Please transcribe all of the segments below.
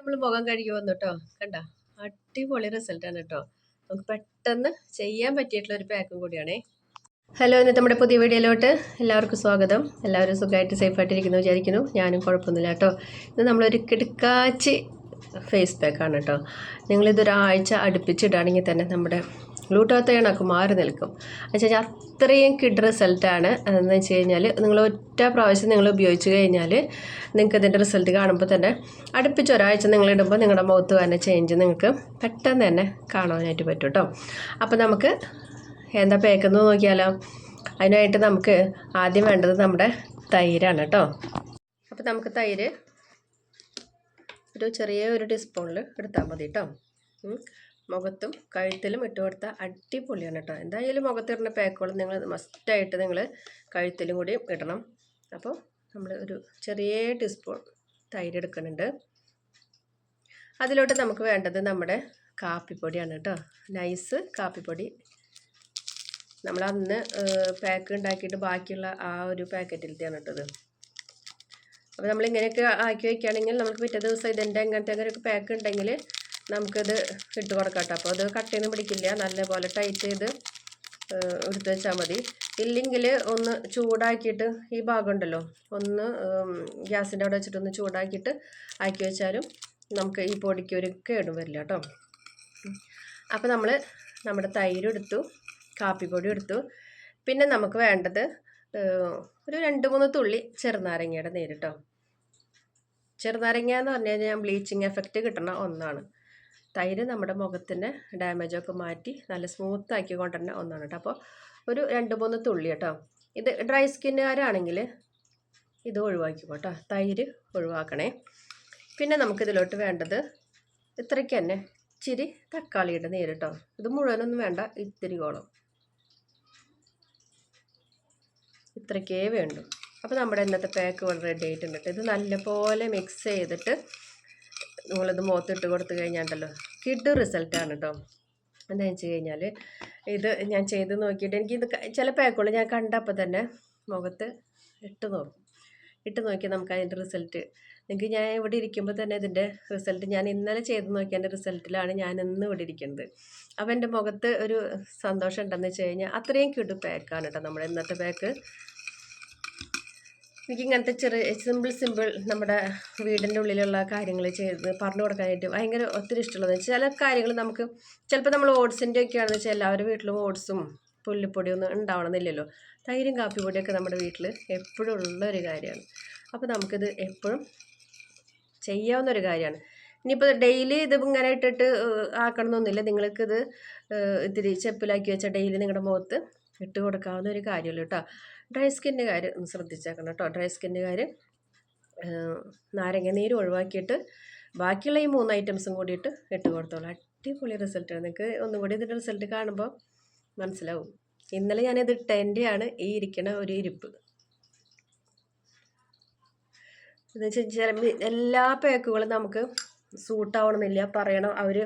നമ്മൾ മുഖം കഴുകി വന്നു കേട്ടോ കണ്ട? അടിപൊളി റിസൾട്ടാണ് കേട്ടോ നമുക്ക് പെട്ടെന്ന് ചെയ്യാൻ പറ്റിയിട്ടുള്ള ഒരു പാക്കും കൂടിയാണേ. ഹലോ ഇന്നത്തെ നമ്മുടെ പുതിയ വീഡിയോയിലോട്ട് എല്ലാവർക്കും സ്വാഗതം. എല്ലാവരും സുഖമായിട്ട് സേഫായിട്ടിരിക്കുന്നു വിചാരിക്കുന്നു. ഞാനും കുഴപ്പമൊന്നുമില്ല കേട്ടോ ഇത് നമ്മളൊരു കിടക്കാച്ചി ഫേസ് പാക്കാണ് കേട്ടോ നിങ്ങളിതൊരാഴ്ച അടുപ്പിച്ചിടുകയാണെങ്കിൽ തന്നെ നമ്മുടെ ഗ്ലൂട്ടാത്തയണൊക്കെ മാറി നിൽക്കും. എന്നുവെച്ചാൽ അത്രയും കിഡ് റിസൾട്ടാണ് എന്ന് വെച്ച് കഴിഞ്ഞാൽ നിങ്ങൾ ഒറ്റ പ്രാവശ്യം നിങ്ങൾ ഉപയോഗിച്ച് കഴിഞ്ഞാൽ നിങ്ങൾക്ക് ഇതിന്റെ റിസൾട്ട് കാണുമ്പോൾ തന്നെ അടുപ്പിച്ച് ഒരാഴ്ച നിങ്ങൾ ഇടുമ്പോൾ നിങ്ങളുടെ മുഖത്ത് തന്നെ ചേഞ്ച് നിങ്ങൾക്ക് പെട്ടെന്ന് തന്നെ കാണാനായിട്ട് പറ്റും കേട്ടോ അപ്പോൾ നമുക്ക് എന്താ പേക്കെന്ന് നോക്കിയാലോ? അതിനായിട്ട് നമുക്ക് ആദ്യം വേണ്ടത് നമ്മുടെ തൈരാണ് കേട്ടോ അപ്പോൾ നമുക്ക് തൈര് ഒരു ചെറിയ ഒരു ടീസ്പൂണിൽ എടുത്താൽ മതി കേട്ടോ മുഖത്തും കഴുത്തിലും ഇട്ട് കൊടുത്താൽ അടിപൊളിയാണ് കേട്ടോ എന്തായാലും മുഖത്തിടുന്ന പാക്കുകൾ നിങ്ങൾ മസ്റ്റായിട്ട് നിങ്ങൾ കഴുത്തിലും കൂടി ഇടണം. അപ്പോൾ നമ്മൾ ഒരു ചെറിയ ടീസ്പൂൺ തൈര് എടുക്കുന്നുണ്ട്. അതിലോട്ട് നമുക്ക് വേണ്ടത് നമ്മുടെ കാപ്പിപ്പൊടിയാണ് കേട്ടോ നൈസ് കാപ്പിപ്പൊടി. നമ്മൾ അന്ന് പാക്ക് ഉണ്ടാക്കിയിട്ട് ബാക്കിയുള്ള ആ ഒരു പാക്കറ്റിലത്തെയാണ് കേട്ടത് അപ്പോൾ നമ്മൾ ഇങ്ങനെയൊക്കെ ആക്കി വയ്ക്കുകയാണെങ്കിൽ നമുക്ക് പിറ്റേ ദിവസം ഇതിന്റെ അങ്ങനത്തെ അങ്ങനെയൊക്കെ പാക്ക് ഉണ്ടെങ്കിൽ നമുക്കിത് ഇട്ട് കൊടുക്കാം കേട്ടോ അപ്പോൾ അത് കട്ടയൊന്നും പിടിക്കില്ല. നല്ലപോലെ ടൈറ്റ് ചെയ്ത് എടുത്ത് വെച്ചാൽ മതി. ഇല്ലെങ്കിൽ ഒന്ന് ചൂടാക്കിയിട്ട് ഈ ഭാഗമുണ്ടല്ലോ ഒന്ന് ഗ്യാസിന്റെ അവിടെ വെച്ചിട്ട് ഒന്ന് ചൂടാക്കിയിട്ട് ആക്കി വെച്ചാലും നമുക്ക് ഈ പൊടിക്ക് ഒരു കേടും വരില്ല കേട്ടോ. അപ്പോൾ നമ്മൾ നമ്മുടെ തൈര് എടുത്തു കാപ്പിപ്പൊടി എടുത്തു. പിന്നെ നമുക്ക് വേണ്ടത് ഒരു രണ്ട് മൂന്ന് തുള്ളി ചെറുനാരങ്ങയുടെ നീര് ചെറുനാരങ്ങ എന്ന് പറഞ്ഞു കഴിഞ്ഞാൽ ബ്ലീച്ചിങ് എഫക്റ്റ് കിട്ടുന്ന ഒന്നാണ്. തൈര് നമ്മുടെ മുഖത്തിന്റെ ഡാമേജൊക്കെ മാറ്റി നല്ല സ്മൂത്ത് ആക്കി കൊണ്ടുവരുന്ന ഒന്നാണ് കേട്ടോ. അപ്പോൾ ഒരു രണ്ട് മൂന്ന് തുള്ളി കേട്ടോ. ഇത് ഡ്രൈ സ്കിന്നുകാരാണെങ്കിൽ ഇത് ഒഴിവാക്കിക്കോ കേട്ടോ. തൈര് ഒഴിവാക്കണേ. പിന്നെ നമുക്കിതിലോട്ട് വേണ്ടത് ഇത്രയ്ക്ക് തന്നെ ഇച്ചിരി തക്കാളിയുടെ നീര് കേട്ടോ. ഇത് മുഴുവനൊന്നും വേണ്ട ഇത്തിരി കോളം ഇത്രയ്ക്കേ വേണ്ടു. അപ്പോൾ നമ്മുടെ ഇന്നത്തെ പാക്ക് ഇവിടെ റെഡി ആയിട്ടുണ്ട് ഇത് നല്ലപോലെ മിക്സ് ചെയ്തിട്ട് നിങ്ങളിത് മുഖത്തിട്ട് കൊടുത്തു കഴിഞ്ഞാണ്ടല്ലോ. കിഡ് റിസൾട്ടാണ് കേട്ടോ. എന്താണെന്ന് വെച്ച് കഴിഞ്ഞാൽ ഇത് ഞാൻ ചെയ്ത് നോക്കിയിട്ട് എനിക്ക് ഇത് ചില പാക്കുകൾ ഞാൻ കണ്ടപ്പോൾ തന്നെ മുഖത്ത് ഇട്ട് നോക്കും. ഇട്ട് നോക്കി നമുക്ക് അതിന്റെ റിസൾട്ട് എനിക്ക് ഞാൻ ഇവിടെ ഇരിക്കുമ്പോൾ തന്നെ ഇതിന്റെ റിസൾട്ട് ഞാൻ ഇന്നലെ ചെയ്ത് നോക്കിയതിന്റെ റിസൾട്ടിലാണ് ഞാൻ ഇന്ന് ഇവിടെ ഇരിക്കുന്നത്. അപ്പോൾ എന്റെ മുഖത്ത് ഒരു സന്തോഷം ഉണ്ടെന്ന് വെച്ച് കഴിഞ്ഞാൽ അത്രയും കിടു പാക്കാണ് കേട്ടോ നമ്മുടെ ഇന്നത്തെ പാക്ക് എനിക്ക് ഇങ്ങനത്തെ ചെറിയ സിമ്പിൾ സിമ്പിൾ നമ്മുടെ വീടിന്റെ ഉള്ളിലുള്ള കാര്യങ്ങൾ ചെയ്ത് പറഞ്ഞു കൊടുക്കാനായിട്ട് ഭയങ്കര ഒത്തിരി ഇഷ്ടമുള്ളത് ചില കാര്യങ്ങൾ നമുക്ക് ചിലപ്പോൾ നമ്മൾ ഓട്സിന്റെ ഒക്കെ ആണെന്ന് വെച്ചാൽ എല്ലാവരുടെ വീട്ടിലും ഓട്സും പുല്ലുപൊടിയൊന്നും ഉണ്ടാവണമെന്നില്ലല്ലോ. തൈരും കാപ്പിപ്പൊടിയൊക്കെ നമ്മുടെ വീട്ടിൽ എപ്പോഴും ഉള്ള ഒരു കാര്യമാണ്. അപ്പോൾ നമുക്കിത് എപ്പോഴും ചെയ്യാവുന്ന ഒരു കാര്യമാണ്. ഇനിയിപ്പോൾ ഡെയിലി ഇത് ഇങ്ങനെ ഇട്ടിട്ട് ആക്കണം ആക്കണമെന്നൊന്നുമില്ല. നിങ്ങൾക്കിത് ഇത്തിരി ചെപ്പിലാക്കി വെച്ചാൽ ഡെയിലി നിങ്ങളുടെ മുഖത്ത് ഇട്ട് കൊടുക്കാവുന്ന ഒരു കാര്യമല്ലോ കേട്ടോ. ഡ്രൈ സ്കിന്നുകാർ ഒന്ന് ശ്രദ്ധിച്ചേക്കണം കേട്ടോ. ഡ്രൈ സ്കിന്നുകാർ നാരങ്ങ നീര് ഒഴിവാക്കിയിട്ട് ബാക്കിയുള്ള ഈ മൂന്ന് ഐറ്റംസും കൂടിയിട്ട് ഇട്ട് കൊടുത്തോളൂ. അടിപൊളി റിസൾട്ടാണ് നിങ്ങൾക്ക് ഒന്നും കൂടി ഇതിന്റെ റിസൾട്ട് കാണുമ്പോൾ മനസ്സിലാവും. ഇന്നലെ ഞാനിത് ഇട്ടതിന്റെയാണ് ഈ ഇരിക്കണ ഒരു ഇരിപ്പ്. എന്ന് വെച്ചാൽ ചില എല്ലാ പാക്കുകളും നമുക്ക് സൂട്ടാവണമെന്നില്ല. പറയണം അവർ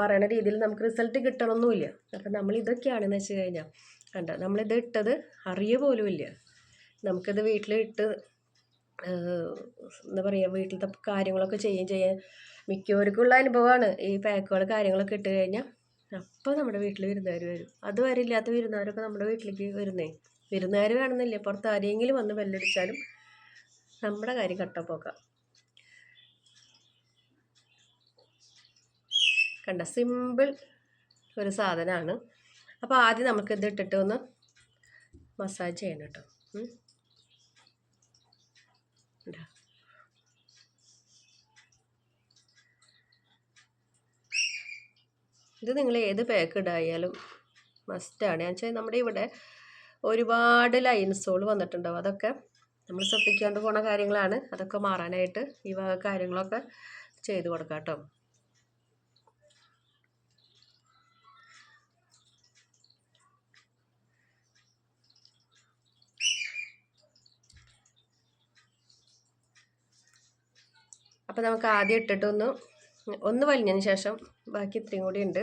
പറയണ രീതിയിൽ നമുക്ക് റിസൾട്ട് കിട്ടണമെന്നുമില്ല അപ്പം നമ്മൾ ഇതൊക്കെയാണെന്ന് വെച്ച് കഴിഞ്ഞാൽ കണ്ട നമ്മളിത് ഇട്ടത് അറിയ പോലും ഇല്ല. നമുക്കിത് വീട്ടിലിട്ട് എന്താ പറയുക വീട്ടിലത്തെ കാര്യങ്ങളൊക്കെ ചെയ്യും ചെയ്യാൻ മിക്കവർക്കുള്ള അനുഭവമാണ് ഈ പാക്കുകൾ കാര്യങ്ങളൊക്കെ ഇട്ട് കഴിഞ്ഞാൽ അപ്പോൾ നമ്മുടെ വീട്ടിൽ വിരുന്നുകാർ വരും. അതുവരെ ഇല്ലാത്ത വിരുന്നുകാരൊക്കെ നമ്മുടെ വീട്ടിലേക്ക് വരുന്നേ. വിരുന്നുകാർ വേണമെന്നില്ല. പുറത്ത് ആരെങ്കിലും വന്ന് ബെല്ലടിച്ചാലും നമ്മുടെ കാര്യം കട്ടപ്പോക്കാം കണ്ട സിമ്പിൾ ഒരു സാധനമാണ് അപ്പോൾ ആദ്യം നമുക്ക് ഇത് ഇട്ടിട്ട് ഒന്ന് മസാജ് ചെയ്യണം കേട്ടോ ഇതാ. നിങ്ങൾ ഏത് പാക്ക് ഇടായാലും മസ്റ്റാണ് ഞാൻ വെച്ചാൽ നമ്മുടെ ഇവിടെ ഒരുപാട് ലൈൻസോൾ വന്നിട്ടുണ്ടാവും. അതൊക്കെ നമ്മൾ ശ്രദ്ധിക്കാണ്ട് പോണ കാര്യങ്ങളാണ്. അതൊക്കെ മാറാനായിട്ട് ഈ കാര്യങ്ങളൊക്കെ ചെയ്തു കൊടുക്കാം കേട്ടോ അപ്പോൾ നമുക്ക് ആദ്യം ഇട്ടിട്ടൊന്ന് ഒന്ന് വലിഞ്ഞതിന് ശേഷം ബാക്കി ഇത്രയും കൂടി ഉണ്ട്.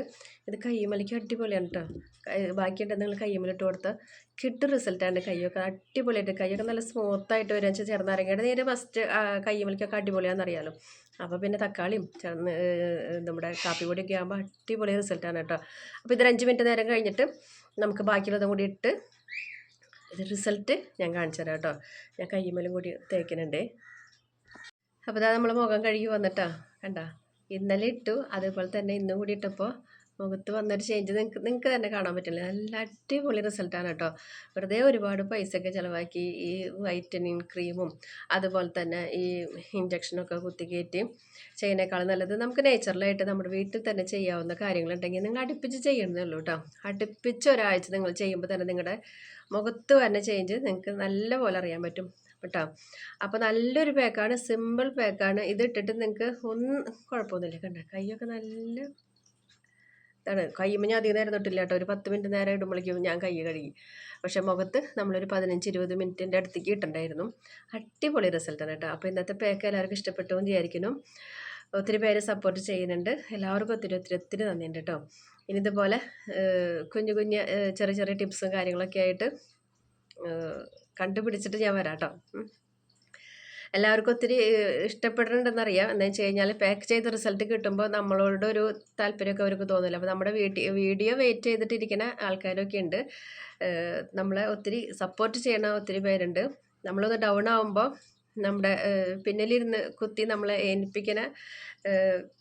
ഇത് കയ്യുമലയ്ക്ക് അടിപൊളിയാണ് കേട്ടോ ബാക്കിയുണ്ട് നിങ്ങൾ കയ്യുമലിട്ട് കൊടുത്താൽ കിട്ടും റിസൾട്ടാണ് കയ്യൊക്കെ അടിപൊളിയായിട്ട്. കയ്യൊക്കെ നല്ല സ്മൂത്തായിട്ട് വരിക വെച്ചാൽ ചെറുനാരങ്ങയുടെ നേരെ ഫസ്റ്റ് കയ്യുമലിക്കൊക്കെ അറിയാലോ. അപ്പോൾ പിന്നെ തക്കാളിയും ചേർന്ന് നമ്മുടെ നമ്മുടെ കാപ്പിപ്പൊടിയൊക്കെ ആകുമ്പോൾ അടിപൊളി റിസൾട്ടാണ് കേട്ടോ അപ്പോൾ ഇതൊരു അഞ്ച് മിനിറ്റ് നേരം കഴിഞ്ഞിട്ട് നമുക്ക് ബാക്കിയുള്ളതും കൂടി ഇട്ട് ഇത് റിസൾട്ട് ഞാൻ കാണിച്ചു തരാം കേട്ടോ ഞാൻ കയ്യുമലും കൂടി തേക്കുന്നുണ്ട്. അപ്പോൾ ഇതാ നമ്മൾ മുഖം കഴുകി വന്നിട്ടാ. കണ്ട? ഇന്നലെ ഇട്ടു. അതേപോലെ തന്നെ ഇന്നും കൂടി ഇട്ടപ്പോൾ മുഖത്ത് വന്നൊരു ചേഞ്ച് നിങ്ങൾക്ക് നിങ്ങൾക്ക് തന്നെ കാണാൻ പറ്റില്ല? നല്ല അടിപൊളി റിസൾട്ടാണ് കേട്ടോ വെറുതെ ഒരുപാട് പൈസയൊക്കെ ചിലവാക്കി ഈ വൈറ്റനിങ് ക്രീമും അതുപോലെ തന്നെ ഈ ഇഞ്ചക്ഷനൊക്കെ കുത്തിക്കയറ്റി ചെയ്യുന്നേക്കാളും നല്ലത് നമുക്ക് നേച്ചുറലായിട്ട് നമ്മുടെ വീട്ടിൽ തന്നെ ചെയ്യാവുന്ന കാര്യങ്ങളുണ്ടെങ്കിൽ നിങ്ങൾ അടുപ്പിച്ച് ചെയ്യണമെന്നേ ഉള്ളൂ കേട്ടോ അടുപ്പിച്ച് ഒരാഴ്ച നിങ്ങൾ ചെയ്യുമ്പോൾ തന്നെ നിങ്ങളുടെ മുഖത്ത് വരുന്ന ചേഞ്ച് നിങ്ങൾക്ക് നല്ലപോലെ അറിയാൻ പറ്റും. കേട്ടോ. അപ്പോൾ നല്ലൊരു പാക്കാണ് സിമ്പിൾ പാക്കാണ്. ഇത് ഇട്ടിട്ട് നിങ്ങൾക്ക് ഒന്നും കുഴപ്പമൊന്നുമില്ല കണ്ട? കൈയൊക്കെ നല്ല ഇതാണ്. കയ്യുമ്പോൾ ഞാൻ അധികം നേരം തൊട്ടില്ല കേട്ടോ. ഒരു പത്ത് മിനിറ്റ് നേരം ഇടുമ്പോഴേക്കും ഞാൻ കൈ കഴുകി. പക്ഷേ മുഖത്ത് നമ്മളൊരു പതിനഞ്ച് ഇരുപത് മിനിറ്റിന്റെ അടുത്തേക്ക് ഇട്ടുണ്ടായിരുന്നു അടിപൊളി റിസൾട്ടാണ് കേട്ടോ. അപ്പോൾ ഇന്നത്തെ പാക്ക് എല്ലാവർക്കും ഇഷ്ടപ്പെട്ടു വിചാരിക്കുന്നു. ഒത്തിരി പേര് സപ്പോർട്ട് ചെയ്യുന്നുണ്ട്. എല്ലാവർക്കും ഒത്തിരി ഒത്തിരി ഒത്തിരി നന്ദിയുണ്ട് കേട്ടോ. ഇനി ഇതുപോലെ കുഞ്ഞു കുഞ്ഞു ചെറിയ ചെറിയ ടിപ്സും കാര്യങ്ങളൊക്കെ ആയിട്ട് കണ്ടുപിടിച്ചിട്ട് ഞാൻ വരാം കേട്ടോ എല്ലാവർക്കും ഒത്തിരി ഇഷ്ടപ്പെടുന്നുണ്ടെന്നറിയാം എന്താ വെച്ച് കഴിഞ്ഞാൽ പാക്ക് ചെയ്ത റിസൾട്ട് കിട്ടുമ്പോൾ നമ്മളോട് ഒരു താല്പര്യമൊക്കെ അവർക്ക് തോന്നില്ല അപ്പോൾ നമ്മുടെ വീട്ടിൽ വീഡിയോ വെയിറ്റ് ചെയ്തിട്ടിരിക്കുന്ന ആൾക്കാരൊക്കെ ഉണ്ട്. നമ്മളെ ഒത്തിരി സപ്പോർട്ട് ചെയ്യണ ഒത്തിരി പേരുണ്ട്. നമ്മളൊന്ന് ഡൗൺ ആകുമ്പോൾ നമ്മുടെ പിന്നിലിരുന്ന് കുത്തി നമ്മളെ ഏൽപ്പിക്കുന്ന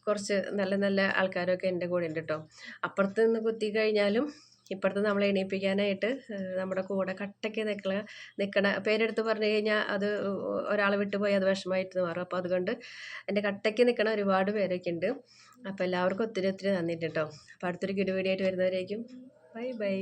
കുറച്ച് നല്ല നല്ല ആൾക്കാരൊക്കെ എന്റെ കൂടെ ഉണ്ട് കേട്ടോ അപ്പുറത്ത് നിന്ന് കുത്തി കഴിഞ്ഞാലും ഇപ്പുറത്ത് നമ്മളെ എണീപ്പിക്കാനായിട്ട് നമ്മുടെ കൂടെ കട്ടയ്ക്ക് നിൽക്കണ നിൽക്കണ പേരെടുത്ത് പറഞ്ഞു കഴിഞ്ഞാൽ അത് ഒരാൾ വിട്ടുപോയി അത് വിഷമമായിട്ട് മാറും. അപ്പോൾ അതുകൊണ്ട് എന്റെ കട്ടയ്ക്ക് നിൽക്കണ ഒരുപാട് പേരൊക്കെ ഉണ്ട്. അപ്പോൾ എല്ലാവർക്കും ഒത്തിരി ഒത്തിരി നന്ദിയുണ്ട് കേട്ടോ. അപ്പോൾ അടുത്തൊരു വീഡിയോ ആയിട്ട് വരുന്നവരേക്കും. Bye bye.